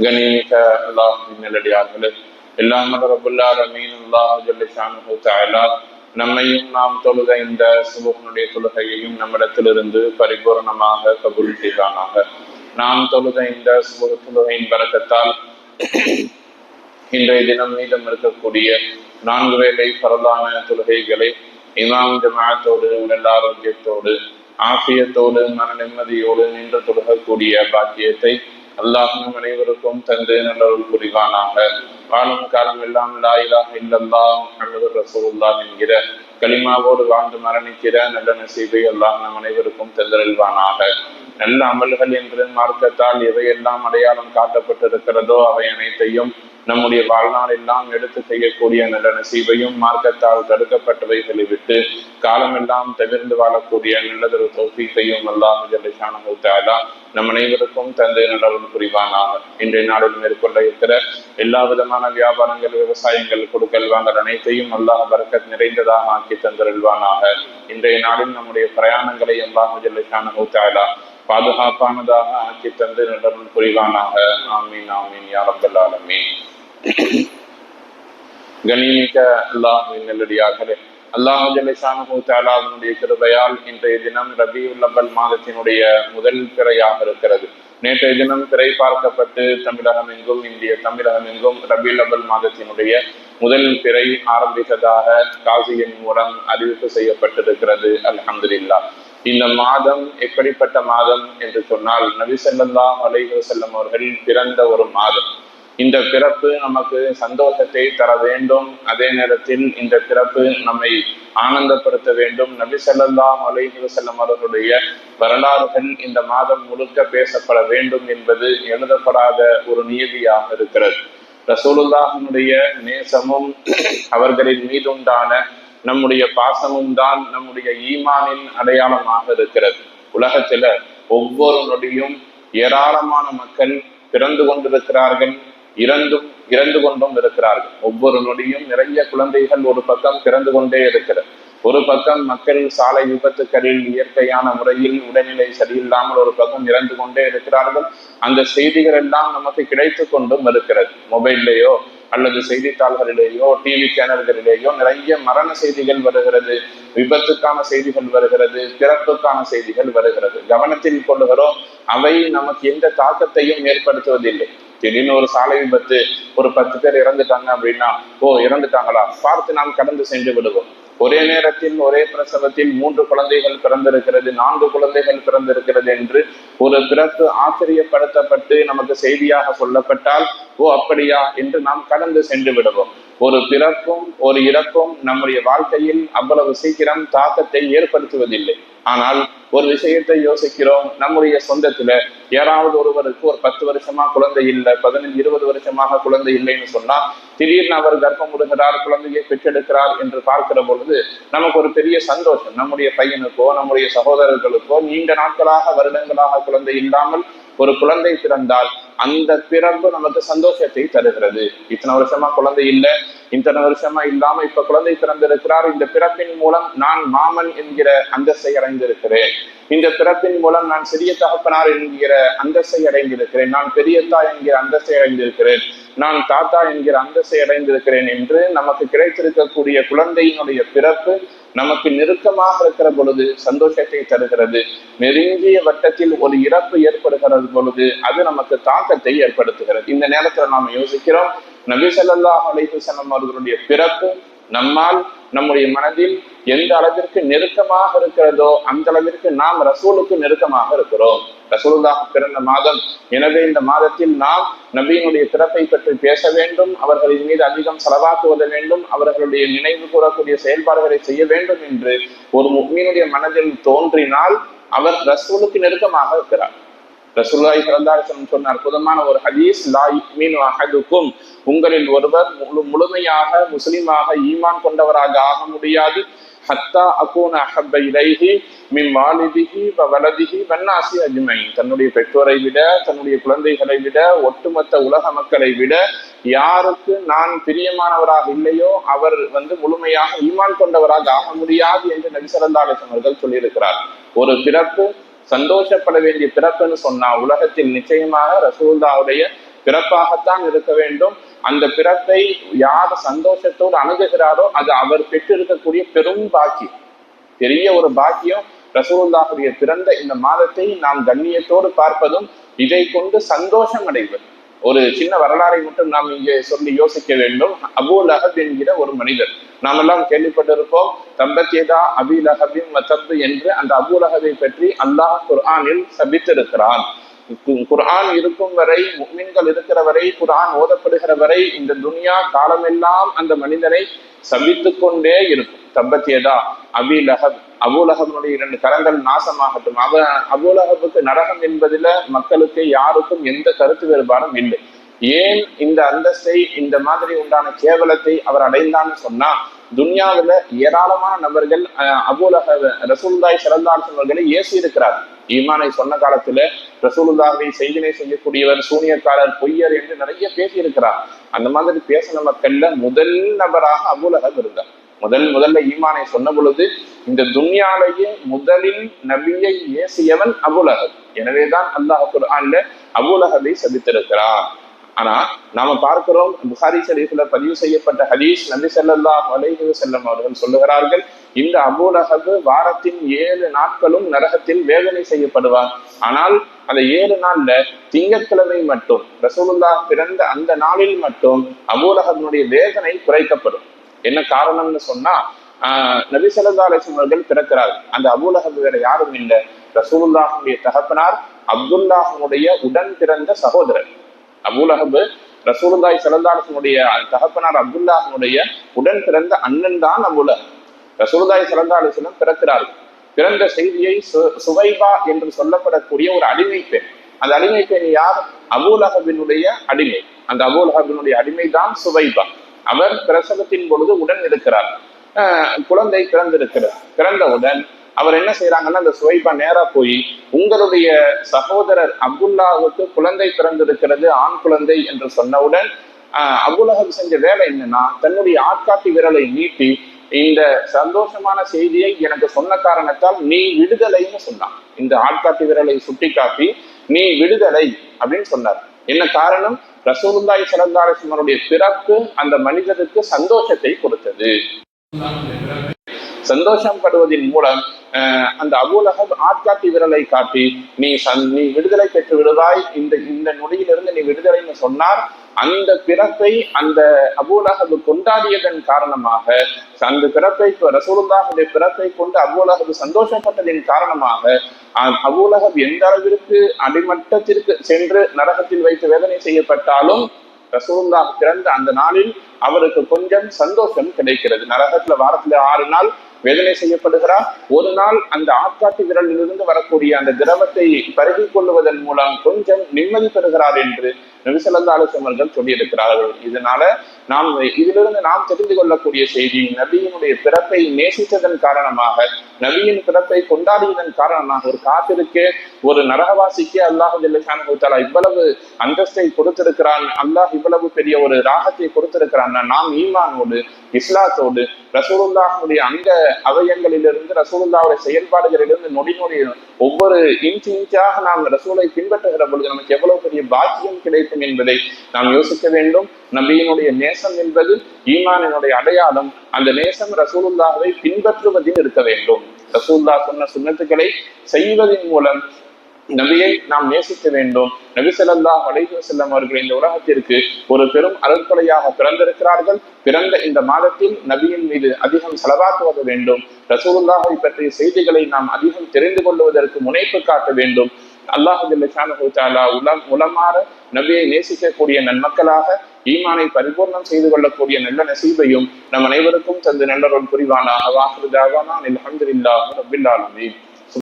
கணிமிக்க அல்லாஹின் நல்லடியார்களே எல்லாம் ரபுல்லால மீன் அல்லாஹ் ஜல்லிஷானு தாயலா நம்மையும் நாம் தொழுத இந்த சுபகனுடைய தொழுகையையும் நம்மிடத்திலிருந்து பரிபூரணமாக கபூல் செய்வானாக நாம் தொழுத இந்த சுபக தொழுகையின் பறக்கத்தால் இன்றைய தினம் மீதம் இருக்கக்கூடிய நான்கு வேளை பரவலான தொழுகைகளை இமாம் ஜமாத்தோடு உடல் ஆரோக்கியத்தோடு ஆசியத்தோடு மன நிம்மதியோடு நின்று தொழுகக்கூடிய பாக்கியத்தை அல்லாஹ் நம் அனைவருக்கும் தந்தை நல்லவர்கள் புரிவானாக. வாழும் காலம் எல்லாம் லாயிலாக இல்லல்லா முஹம்மது ரசூலுல்லாஹ் என்கிற களிமாவோடு வாழ்ந்து மரணிக்கிற நல்ல நசீபை எல்லாம் நம் அனைவருக்கும் தந்தருள்வானாக. நல்ல அமல்கள் என்று மார்க்கத்தால் எவையெல்லாம் அடையாளம் காட்டப்பட்டிருக்கிறதோ அவை அனைத்தையும் நம்முடைய வாழ்நாள் எல்லாம் எடுத்து செய்யக்கூடிய நல்ல நசீவையும் மார்க்கத்தால் தடுக்கப்பட்டவைகளை விட்டு காலமெல்லாம் தவிர்ந்து வாழக்கூடிய நல்லதொரு தௌஃபீக்கையும் அல்லாஹ் ஜல்லிஷானு நம் அனைவருக்கும் தந்தை நல்லவன் புரிவானாக. இன்றைய நாளில் மேற்கொள்ள இருக்கிற எல்லா விதமான வியாபாரங்கள் விவசாயங்கள் கொடுக்கல் வாங்கல் அனைத்தையும் அல்லாஹ் பரக்கத் நிறைந்ததாக ஆக்கி தந்திருவானாக இன்றைய நாளில் நம்முடைய பிரயாணங்களை அல்லாஹ் ஜல்லிஷானு தாலா பாதுகாப்பானதாக ஆக்கி தந்து நல்லவன் புரிவானாக. ஆமீன் ஆமீன் யாரப்பல் ஆலமீன். கணிமிக்க அல்லாஹின் நல்லடியார்களே அல்லாஹ் தாலாவினுடைய கிருபையால் இன்றைய தினம் ரபி உள்ளம்பல் மாதத்தினுடைய முதல் பிறையாக இருக்கிறது. நேற்றைய தினம் திரை பார்க்கப்பட்டு தமிழகம் எங்கும் இந்திய தமிழகம் எங்கும் ரபி லபல் மாதத்தினுடைய முதல் திரை ஆரம்பித்ததாக காசியின் மூலம் அறிவிப்பு செய்யப்பட்டிருக்கிறது. அலமதுல்லா இந்த மாதம் எப்படிப்பட்ட மாதம் என்று சொன்னால் நபி செல்லல்லா அலைஹு செல்லம் அவர்கள் பிறந்த ஒரு மாதம். இந்த பிறப்பு நமக்கு சந்தோஷத்தை தர வேண்டும். அதே நேரத்தில் இந்த பிறப்பு நம்மை ஆனந்தப்படுத்த வேண்டும். நபி செல்லல்லா அலைஹி செல்லம் அவர்களுடைய வரலாறுகள் இந்த மாதம் முழுக்க பேசப்பட வேண்டும் என்பது எழுதப்படாத ஒரு நியதியாக இருக்கிறது. ரசூலுல்லாஹனுடைய நேசமும் அவர்களின் மீதுண்டான நம்முடைய பாசமும் தான் நம்முடைய ஈமானின் அடையாளமாக இருக்கிறது. உலகத்துல ஒவ்வொரு நொடியும் ஏராளமான மக்கள் பிறந்து கொண்டிருக்கிறார்கள். இறந்தும் இறந்து கொண்டும் இருக்கிறார்கள். ஒவ்வொரு நொடியும் நிறைய குழந்தைகள் ஒரு பக்கம் பிறந்து கொண்டே இருக்கிறது. ஒரு பக்கம் மக்கள் சாலை விபத்துக்களில் இயற்கையான முறையில் உடல்நிலை சரியில்லாமல் ஒரு பக்கம் இறந்து கொண்டே இருக்கிறார்கள். அந்த செய்திகள் எல்லாம் நமக்கு கிடைத்து கொண்டும் இருக்கிறது. மொபைல்லையோ அல்லது செய்தித்தாள்களிலேயோ டிவி சேனல்களிலேயோ நிறைய மரண செய்திகள் வருகிறது விபத்துக்கான செய்திகள் வருகிறது பிறப்புக்கான செய்திகள் வருகிறது. கவனத்தில் கொள்ளுகிறோம் அவை நமக்கு எந்த தாக்கத்தையும் ஏற்படுத்துவதில்லை. திடீர்னு ஒரு சாலை விபத்து ஒரு பத்து பேர் இறந்துட்டாங்க அப்படின்னா ஓ இறந்துட்டாங்களா? பார்த்து நாம் கடந்து சென்று விடுவோம். ஒரே நேரத்தில் ஒரே பிரசவத்தில் மூன்று குழந்தைகள் பிறந்திருக்கிறது நான்கு குழந்தைகள் பிறந்திருக்கிறது என்று ஒரு பிறப்பு ஆச்சரியப்படுத்தப்பட்டு நமக்கு செய்தியாக சொல்லப்பட்டால் ஓ அப்படியா? என்று நாம் கடந்து சென்று விடுவோம். ஒரு பிறப்பும் ஒரு இறப்பும் நம்முடைய வாழ்க்கையில் அவ்வளவு சீக்கிரம் தாக்கத்தை ஏற்படுத்துவதில்லை. ஆனால் ஒரு விஷயத்தை யோசிக்கிறோம். நம்முடைய சொந்தத்துல யாராவது ஒருவருக்கு ஒரு பத்து வருஷமா குழந்தை இல்லை பதினஞ்சு இருபது வருஷமாக குழந்தை இல்லைன்னு சொன்னா திடீர்னு அவர் கர்ப்பம் விடுகிறார் குழந்தையை பெற்றெடுக்கிறார் என்று பார்க்கிற பொழுது நமக்கு ஒரு பெரிய சந்தோஷம். நம்முடைய பையனுக்கோ நம்முடைய சகோதரர்களுக்கோ நீண்ட நாட்களாக வருடங்களாக குழந்தை இல்லாமல் ஒரு குழந்தை பிறந்தால் அந்த பிறப்பு நமக்கு சந்தோஷத்தை தருகிறது. இத்தனை வருஷமா குழந்தை இல்லை இத்தனை வருஷமா இல்லாம இப்ப குழந்தை பிறந்திருக்கிறார். இந்த பிறப்பின் மூலம் நான் மாமன் என்கிற அந்தஸ்தை அடைந்திருக்கிறேன். இந்த பிறப்பின் மூலம் நான் சிறிய தகப்பனார் என்கிற அந்தஸ்தை அடைந்திருக்கிறேன். நான் பெரியத்தா என்கிற அந்தஸ்தை அடைந்திருக்கிறேன். நான் தாத்தா என்கிற அந்தஸ்தை அடைந்திருக்கிறேன் என்று நமக்கு கிடைத்திருக்கக்கூடிய குழந்தையினுடைய பிறப்பு நமக்கு நெருக்கமாக இருக்கிற பொழுது சந்தோஷத்தை தருகிறது. நெருங்கிய வட்டத்தில் ஒரு இறப்பு ஏற்படுகிறது பொழுது அது நமக்கு தாக்கத்தை ஏற்படுத்துகிறது. இந்த நேரத்துல நாம யோசிக்கிறோம் நபி சல்லா அலைஹுசனம் அவர்களுடைய பிறப்பு நம்மால் நம்முடைய மனதில் எந்த அளவிற்கு நெருக்கமாக இருக்கிறதோ அந்த அளவிற்கு நாம் ரசூலுக்கு நெருக்கமாக இருக்கிறோம். ரசூலுல்லாஹ் பிறந்த மாதம். எனவே இந்த மாதத்தில் நாம் நபியினுடைய பிறப்பை பற்றி பேச வேண்டும் அவர்களின் மீது அதிகம் செலவாக்குவத வேண்டும் அவர்களுடைய நினைவு கூறக்கூடிய செயல்பாடுகளை செய்ய வேண்டும் என்று ஒரு முக்மீனுடைய மனதில் தோன்றினால் அவர் ரசூலுக்கு நெருக்கமாக இருக்கிறார். ரசூல்லாய் சரந்தாசனம் சொன்ன அற்புதமான ஒரு ஹதீஸ் லா அஹதுக்கும். உங்களில் ஒருவர் முழு முழுமையாக முஸ்லிமாக ஈமான் கொண்டவராக ஆக முடியாது. ஹத்தா அகூன அஹப்ப இலைஹி மின் வாலிதிஹி வ வலதிஹி வன்னாசி அஜ்மை தன்னுடைய பெற்றோரை விட தன்னுடைய குழந்தைகளை விட ஒட்டுமொத்த உலக மக்களை விட யாருக்கு நான் பிரியமானவராக இல்லையோ அவர் வந்து முழுமையாக ஈமான் கொண்டவராக ஆக முடியாது என்று நபிசரந்தாலேசன் அவர்கள் சொல்லியிருக்கிறார். ஒரு பிறப்பு சந்தோஷப்பட வேண்டிய பிறப்புன்னு சொன்னா உலகத்தில் நிச்சயமாக ரசூல்தாவுடைய பிறப்பாகத்தான் இருக்க வேண்டும். அந்த பிறப்பை யார் சந்தோஷத்தோடு அணுகுகிறாரோ அது அவர் பெற்றிருக்கக்கூடிய பெரும் பாக்கியம். பெரிய ஒரு பாக்கியம். ரசூலுல்லாஹுடைய பிறந்த இந்த மாதத்தை நாம் கண்ணியத்தோடு பார்ப்பதும் இதை கொண்டு சந்தோஷம் அடைவது. ஒரு சின்ன வரலாறை மட்டும் நாம் இங்கே சொல்லி யோசிக்க வேண்டும். அபூ லஹப் என்கிற ஒரு மனிதர். நாம் எல்லாம் கேள்விப்பட்டிருப்போம் தம்பத்தியதா அபி லஹபின் மத்தப்பு என்று அந்த அபூ லஹபை பற்றி அல்லாஹ் குர்ஆனில் சபித்திருக்கிறான். குர்ஆன் இருக்கும் வரை முக்மின்கள் இருக்கிற வரை குர்ஆன் ஓதப்படுகிற வரை இந்த துனியா காலமெல்லாம் அந்த மனிதனை சபித்துக் கொண்டே இருக்கும். தம்பத்தியதா அபி லஹப் அபூலகபனுடைய இரண்டு கரங்கள் நாசமாகட்டும். அவ அபுலகபுக்கு நரகம் என்பதில மக்களுக்கு யாருக்கும் எந்த கருத்து வேறுபாடும் இல்லை. ஏன் இந்த அந்தஸ்தை இந்த மாதிரி உண்டான கேவலத்தை அவர் அடைந்தான்னு சொன்னா துன்யாவுல ஏராளமான நபர்கள் அஹ், ரசூல்தாய் ரசூலுல்லாய் சிறந்தார் அவர்களை ஏசி இருக்கிறார்கள். ஈமானை சொன்ன காலத்துல ரசூலுல்லாவை செய்தினை செய்யக்கூடியவர் சூனியக்காரர் பொய்யர் என்று நிறைய பேசி இருக்கிறார் அந்த மாதிரி பேசின மக்கள்ல முதல் நபராக அபுலகம் இருந்தார். முதல் முதல்ல ஈமானை சொன்ன பொழுது இந்த துன்யாலேயே முதலில் நபியை ஏசியவன் அபுலகப் எனவேதான் அல்லாஹ் குர்ஆன்ல அபுலகபை சபித்திருக்கிறார் ஆனா நாம பார்க்கிறோம் புகாரி ஷரீஃப்ல பதிவு செய்யப்பட்ட ஹதீஸ் நபி செல்லல்லா அலைஹி செல்லம் அவர்கள் சொல்லுகிறார்கள் இந்த அபூலகபு வாரத்தின் ஏழு நாட்களும் நரகத்தில் வேதனை செய்யப்படுவார். ஆனால் அந்த ஏழு நாள்ல திங்கட்கிழமை மட்டும் ரசூலுல்லா பிறந்த அந்த நாளில் மட்டும் அபூலஹபனுடைய வேதனை குறைக்கப்படும். என்ன காரணம்னு சொன்னா ஆஹ் நபி ஸல்லல்லாஹு அலைஹி அவர்கள் பிறக்கிறார். அந்த அபூலஹப் வேற யாரும் இல்லை. ரசூலுல்லாஹுடைய தகப்பனார் அப்துல்லாஹனுடைய உடன் பிறந்த சகோதரர். அபூலஹப் ரசூலுல்லாஹி ஸல்லல்லாஹு அலைஹி தகப்பனார் அப்துல்லாஹனுடைய உடன் பிறந்த அண்ணன் தான் அபூலஹப். ரசூலுல்லாஹி ஸல்லல்லாஹு பிறக்கிறார்கள் பிறந்த செய்தியை சு- சுவைபா என்று சொல்லப்படக்கூடிய ஒரு அடிமை பெண் அந்த அடிமை பெண் யார்? அபூலஹபினுடைய அடிமை. அந்த அபூலஹபினுடைய அடிமை தான் சுவைபா. அவர் பிரசவத்தின் பொழுது உடன் இருக்கிறார். குழந்தை பிறந்திருக்கிறார் பிறந்தவுடன் அவர் என்ன செய்யறாங்கன்னா அந்த சுவைபா நேரா போய் உங்களுடைய சகோதரர் அப்துல்லாவுக்கு குழந்தை பிறந்திருக்கிறது ஆண் குழந்தை என்று சொன்னவுடன் அபுலகம் செஞ்ச வேலை என்னன்னா தன்னுடைய ஆட்காட்டி விரலை நீட்டி இந்த சந்தோஷமான செய்தியை எனக்கு சொன்ன காரணத்தால் நீ விடுதலைன்னு சொன்னான். இந்த ஆட்காட்டி விரலை சுட்டி காட்டி நீ விடுதலை அப்படின்னு சொன்னார். என்ன காரணம்? ரசூலுந்தாய் ஸல்லல்லாஹு பிறப்பு அந்த மனிதருக்கு சந்தோஷத்தை கொடுத்தது. சந்தோஷம் படுவதின் மூலம் அந்த அபூலகம் ஆட்காட்டி விரலை காட்டி நீ சந் நீ விடுதலை பெற்று விடுவாய். இந்த இந்த நொடியிலிருந்து நீ விடுதலைன்னு சொன்னார். அந்த பிறப்பை அந்த அபூலகபு கொண்டாடியதன் காரணமாக அந்த பிறப்பை ரசூலுல்லாஹுடைய பிறப்பை கொண்டு அபூலகபு சந்தோஷப்பட்டதின் காரணமாக அபூலகப் எந்த அளவிற்கு அடிமட்டத்திற்கு சென்று நரகத்தில் வைத்து வேதனை செய்யப்பட்டாலும் ரசூலுல்லாஹ் பிறந்த அந்த நாளில் அவருக்கு கொஞ்சம் சந்தோஷம் கிடைக்கிறது. நரகத்துல வாரத்துல ஆறு நாள் வேதனை செய்யப்படுகிறார் ஒரு நாள் அந்த ஆட்காட்டி விரலிலிருந்து வரக்கூடிய அந்த திரவத்தை பருகி கொள்ளுவதன் மூலம் கொஞ்சம் நிம்மதி பெறுகிறார் என்று நபிசல்லா அலுவலர்கள் சொல்லியிருக்கிறார்கள். இதனால நாம் இதிலிருந்து நாம் தெரிந்து கொள்ளக்கூடிய செய்தி நபியினுடைய பிறப்பை நேசித்ததன் காரணமாக நபியின் பிறப்பை கொண்டாடியதன் காரணமாக ஒரு காத்திருக்கு ஒரு நரகவாசிக்கு அல்லாஹ் ஜல்லிஷான் இவ்வளவு அந்தஸ்தை கொடுத்திருக்கிறான் அல்லாஹ் இவ்வளவு பெரிய ஒரு ராகத்தை கொடுத்திருக்கிறான். நாம் ஈமானோடு இஸ்லாத்தோடு ரசூலுல்லாஹனுடைய அந்த அவயங்களிலிருந்து ரசூலுல்லாவுடைய செயல்பாடுகளிலிருந்து நொடி நொடி ஒவ்வொரு இன்ச்சு இன்ச்சாக நாம் ரசூலை பின்பற்றுகிற பொழுது நமக்கு எவ்வளவு பெரிய பாக்கியம் கிடைக்கும் என்பதை நாம் யோசிக்க வேண்டும். நபியினுடைய நேசம் என்பது ஈமானினுடைய அடையாளம். அந்த நேசம் ரசூலுல்லாவை பின்பற்றுவதில் இருக்க வேண்டும். ரசூல்லா சொன்ன சுண்ணத்துக்களை செய்வதன் மூலம் நபியை நாம் நேசிக்க வேண்டும். நபி ஸல்லல்லாஹு அலைஹி செல்லம் அவர்கள் இந்த உலகத்திற்கு ஒரு பெரும் அருட்கொலையாக பிறந்திருக்கிறார்கள். பிறந்த இந்த மாதத்தில் நபியின் மீது அதிகம் செலவாக்குவது வேண்டும். ரசூலுல்லாஹை பற்றிய செய்திகளை நாம் அதிகம் தெரிந்து கொள்வதற்கு முனைப்பு காட்ட வேண்டும். அல்லாஹு உலமாற நபியை நேசிக்கக்கூடிய நன்மக்களாக ஈமானை பரிபூர்ணம் செய்து கொள்ளக்கூடிய நல்ல நசீபையும் நம் அனைவருக்கும் தந்து நல்லொருள் புரிவானாக. வாக்குதாவானா அல்ஹம்துலில்லாஹி ரப்பில் ஆலமீன்.